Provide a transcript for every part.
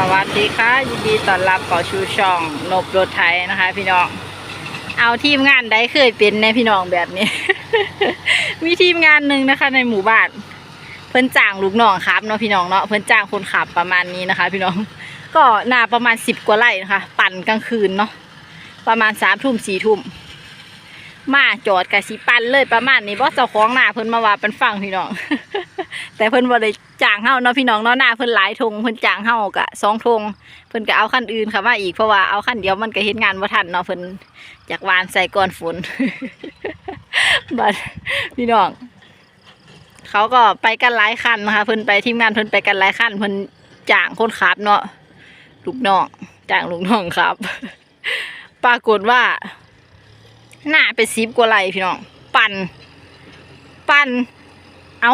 สวัสดีค่ะ ยินดีต้อนรับเข้าชูช่องนบรถไทยนะคะ พี่น้อง เอาทีมงานได้เคยเป็นในพี่น้องแบบนี้ มีทีมงานหนึ่งนะคะ ในหมู่บ้านเพิ่นจ้างลูกน้องครับเนาะพี่น้องเนาะเพิ่นจ้างคนขับประมาณนี้นะคะ พี่น้อง ก็หนาประมาณสิบกว่าไร่นะคะ ปั่นกลางคืนเนาะประมาณสามทุ่มสี่ทุ่มมาจอดกับสีปั่นเลยประมาณนี้เพราะเจ้าของหน้าเพิ่นมาว่าเป็นฟังพี่น้อง แต่เพิ่นบ่ได้จ้างเฮาเนาะพี่น้องเนาะหน้าเพิ่นหลายทงเพิ่นจ้างเฮากะสองทงเพิ่นก็เอาคันอื่นเข้ามาอีกเพราะว่าเอาคันเดียวมันก็เฮ็ดงานบ่ทันเนาะเพิ่นจากวานใส่ก่อนฝนบัดพี่น้องเขาก็ไปกันหลายคันนะคะเพิ่นไปทีมงานเพิ่นไปกันหลายคันเพิ่นจ้างคนขับเนาะลูกน้องจ้างลูกน้องครับ ปรากฏว่า หน้าเป็นซิบกว่าไรพี่น้อง ปั่น ปั่น เอา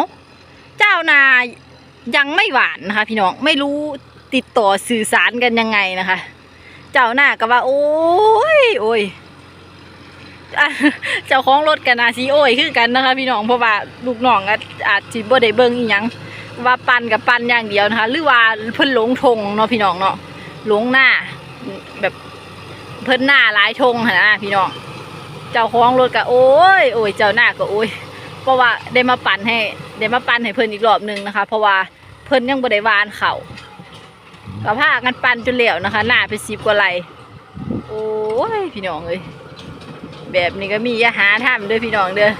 เจ้านายังไม่หวานนะคะ พี่น้องไม่รู้ติดต่อสื่อสารกันยังไงนะคะ เจ้าหน้าก็ว่า โอ้ยโอ้ยเจ้าของรถกันอาซีโอ้ยคือกันนะคะ พี่น้องเพราะว่าลูกน้องอาจอาจสิบ่ได้เบิ่งอีหยังว่าปั่นกับปั่นอย่างเดียวนะคะ หรือว่าเพิ่นหลงทงเนาะพี่น้องเนาะหลงหน้า แบบเพิ่นหน้าหลายทงหนนะพี่น้องเจ้าของรถก็โอ้ยโอ้ยเจ้าหน้าก็โอ้ยเพราะว่าได้มาปั่นให้ ได้มาปั่นให้เพิ่นอีกรอบหนึ่งนะคะ เพราะว่าเพิ่นยังบริวานเขาก็พากันปั่นจนเหลวนะคะ หน้าเป็นสิบกว่าไรโอ้ยพี่น้องเอ้ยแบบนี้ก็มีอย่าหาทำเด้อพี่น้องเด้อ